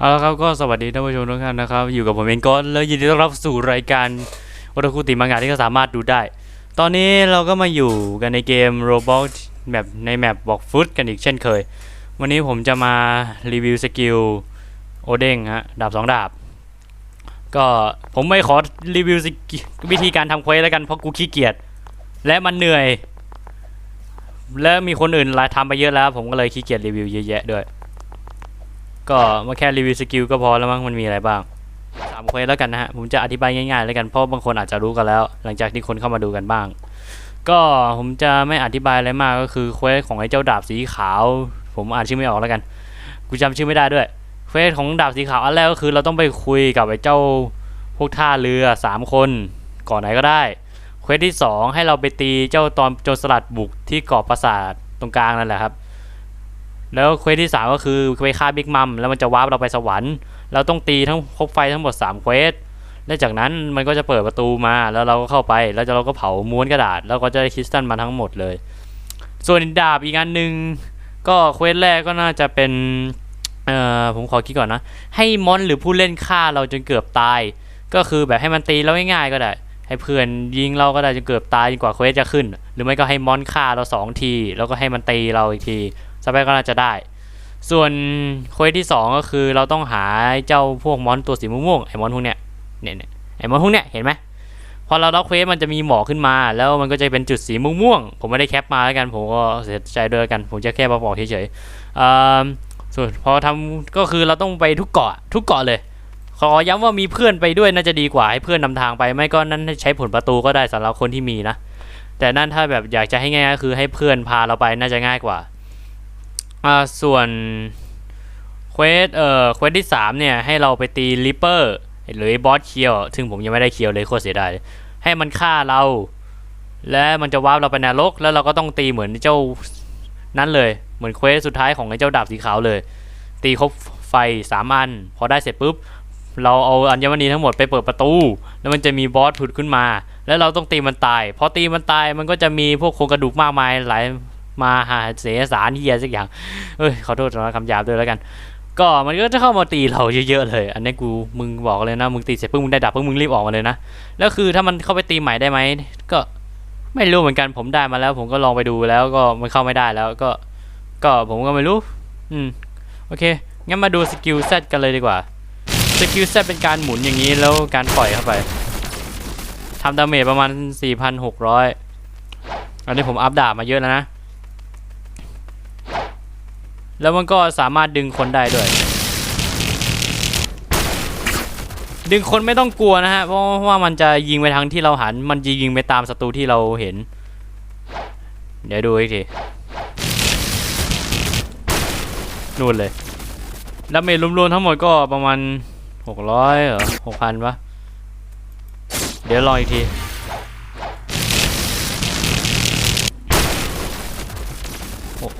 เอาละครับก็สวัสดีท่านผู้ชมทุกท่านนะครับ อยู่กับผมเองก็แล้วยินดีต้อนรับสู่รายการวัตถุติมังงะที่ก็สามารถดูได้ ตอนนี้เราก็มาอยู่กันในเกม Roblox แบบในแมปบอกฟุตกันอีกเช่นเคย วันนี้ผมจะมารีวิวสกิลโอเด้งฮะดาบสองดาบ ก็ผมไม่ขอรีวิววิธีการทำเควสแล้วกันเพราะกูขี้เกียจและมันเหนื่อย และมีคนอื่นหลายทำไปเยอะแล้ว ผมก็เลยขี้เกียจรีวิวเยอะแยะด้วย ก็มาแค่รีวิวสกิลก็พอแล้วมั้งมันมีอะไรบ้างสามเควสแล้วกันนะฮะ ผมจะอธิบายง่ายๆ แล้วกันเพราะบางคนอาจจะรู้กันแล้ว หลังจากที่คนเข้ามาดูกันบ้าง ก็ผมจะไม่อธิบายอะไรมากก็คือเควสของไอ้เจ้าดาบสีขาว ผมอ่านชื่อไม่ออกแล้วกันกูจำชื่อไม่ได้ด้วยเควสของดาบสีขาวอันแรกก็คือ เราต้องไปคุยกับไอ้เจ้าพวกท่าเรือสามคน ก่อนไหนก็ได้เควสที่สองให้เราไปตีเจ้าตอนโจรสลัดบุกที่เกาะปราสาทตรงกลางนั่นแหละครับ แล้วเควสที่ 3 ก็คือไปฆ่าบิ๊กมัมแล้วมันจะวาร์ปเราไปสวรรค์ เราต้องตีทั้งคบไฟทั้งหมด3เควสและจากนั้นมันก็จะเปิดประตูมาแล้วเราก็เข้าไปแล้วเราก็เผาม้วนกระดาษ แล้วก็จะได้คริสตัลมาทั้งหมดเลย ส่วนดาบอีกอันหนึ่งก็เควสแรกก็น่าจะเป็นเอ่อผมขอคิดก่อนนะ ให้มอนหรือผู้เล่นฆ่าเราจนเกือบตาย ก็คือแบบให้มันตีเราง่ายๆก็ได้ ให้เพื่อนยิงเราก็ได้จนเกือบตายจนกว่าเควสจะขึ้น หรือไม่ก็ให้มอนฆ่าเราสองที แล้วก็ให้มันตีเราอีกทีสเปก็น่าจะได้ ส่วนเควสที่ 2 ก็คือเราต้องหาเจ้าพวกมอนตัวสีม่วงๆไอ้มอนพวกเนี้ยเนี่ยเนี่ยไอ้มอนพวกเนี้ยเห็นไหมพอเราล็อกเควสมันจะมีหมอกขึ้นมา แล้วมันก็จะเป็นจุดสีม่วงๆผมไม่ได้แคปมาแล้วกันผมก็เสียใจด้วยกัน ผมจะแค่มาบอกเฉยๆอ่าส่วนพอทำก็คือเราต้องไปทุกเกาะทุกเกาะเลย ขอย้ำว่ามีเพื่อนไปด้วยน่าจะดีกว่าให้เพื่อนนำทางไป ไม่ก็นั่นใช้ผลประตูก็ได้สำหรับคนที่มีนะ แต่นั่นถ้าแบบอยากจะให้ง่ายก็คือให้เพื่อนพาเราไปน่าจะง่ายกว่าอ่าส่วนเควสเอ่อเควสที่ 3 เนี่ย ให้เราไปตีลิปเปอร์หรือบอสเคียวซึ่งผมยังไม่ได้เคียวเลยโคตรเสียดายให้มันฆ่าเรา และมันจะวาร์ปเราไปนรก แล้วเราก็ต้องตีเหมือนเจ้านั้นเลย เหมือนเควสสุดท้ายของไอ้เจ้าดาบสีขาวเลย ตีครบไฟ3อัน พอได้เสร็จปุ๊บ เราเอาอัญมณีทั้งหมดไปเปิดประตู แล้วมันจะมีบอสผุดขึ้นมา แล้วเราต้องตีมันตาย พอตีมันตายมันก็จะมีพวกโครงกระดูกมากมายหลายมาหาเสสารเฮียสักอย่าง เอ้ยขอโทษสำหรับคำหยาบด้วยแล้วกัน ก็มันก็จะเข้ามาตีเราเยอะๆเลย อันนี้กูมึงบอกเลยนะมึงตีเสร็จปุ๊บมึงได้ดับปุ๊บมึงรีบออกมาเลยนะ แล้วคือถ้ามันเข้าไปตีใหม่ได้ไหมก็ไม่รู้เหมือนกันผมได้มาแล้ว ผมก็ลองไปดูแล้วก็มันเข้าไม่ได้แล้วก็ ก็ผมก็ไม่รู้ อืมโอเคงั้นมาดูสกิลเซตกันเลยดีกว่า สกิลเซเป็นการหมุนอย่างนี้แล้วการปล่อยเข้าไปทำดาเมจประมาณ 4,600 อันนี้ผมอัพดาบมาเยอะแล้วนะ แล้วมันก็สามารถดึงคนได้ด้วย ดึงคนไม่ต้องกลัวนะฮะ เพราะว่ามันจะยิงไปทางที่เราหัน มันจะยิงไปตามศัตรูที่เราเห็น เดี๋ยวดูอีกทีนู่นเลยแล้วเมจรวมๆทั้งหมดก็ประมาณ 600เหรอ6,000ปะเดี๋ยวรองอีกที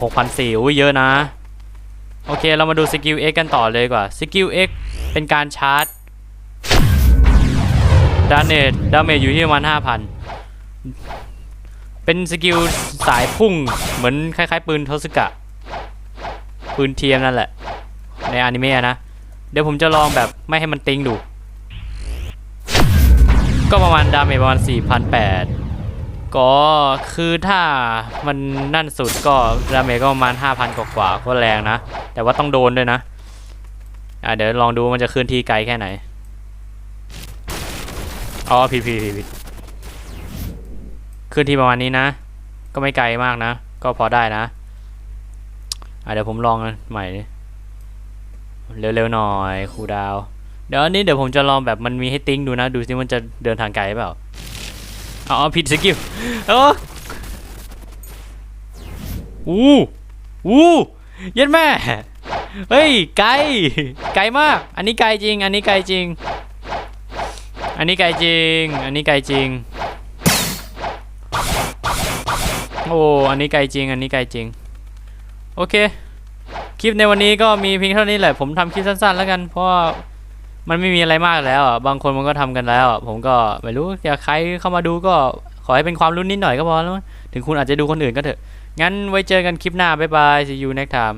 หกพันสี่อุ้ยเยอะนะ โอเค เรามาดูสกิล X กันต่อเลยกว่าสกิล X เป็นการชาร์จดาเมจดาเมจอยู่ที่ประมาณห้าพันเป็นสกิลสายพุ่งเหมือนคล้ายๆ ปืนโทสกะ ปืนเทียมนั่นแหละ ในอนิเมะนะ เดี๋ยวผมจะลองแบบไม่ให้มันติงดู ก็ประมาณดาเมจประมาณ4,800ก็คือถ้ามันนั่นสุดก็ดาเมจก็ประมาณ 5,000 กว่ากว่าก็แรงนะ แต่ว่าต้องโดนด้วยนะ อะเดี๋ยวลองดูมันจะเคลื่อนที่ไกลแค่ไหน อ๋อผิดผิดผิดผิดเคลื่อนที่ประมาณนี้นะ ก็ไม่ไกลมากนะ ก็พอได้นะอะเดี๋ยวผมลองใหม่ดิ เร็วๆหน่อยครูดาว เดี๋ยวอันนี้เดี๋ยวผมจะลองแบบมันมีให้ติ้งดูนะ ดูสิมันจะเดินทางไกลเปล่าอ๋อผิดสกิลเอออู้อู้ย็นแม่เฮ้ยไกลไกลมาก อันนี้ไกลจริง อันนี้ไกลจริง อันนี้ไกลจริง อันนี้ไกลจริงโอ้อันนี้ไกลจริง อันนี้ไกลจริง โอเค คลิปในวันนี้ก็มีเพียงเท่านี้แหละ ผมทำคลิปสั้น ๆ แล้วกัน เพราะมันไม่มีอะไรมากแล้วอะ บางคนมันก็ทำกันแล้วอะ ผมก็ไม่รู้อยากใครเข้ามาดูก็ขอให้เป็นความรู้นิดหน่อยก็พอแล้ว ถึงคุณอาจจะดูคนอื่นก็เถอะ งั้นไว้เจอกันคลิปหน้า บ๊ายบาย see you next time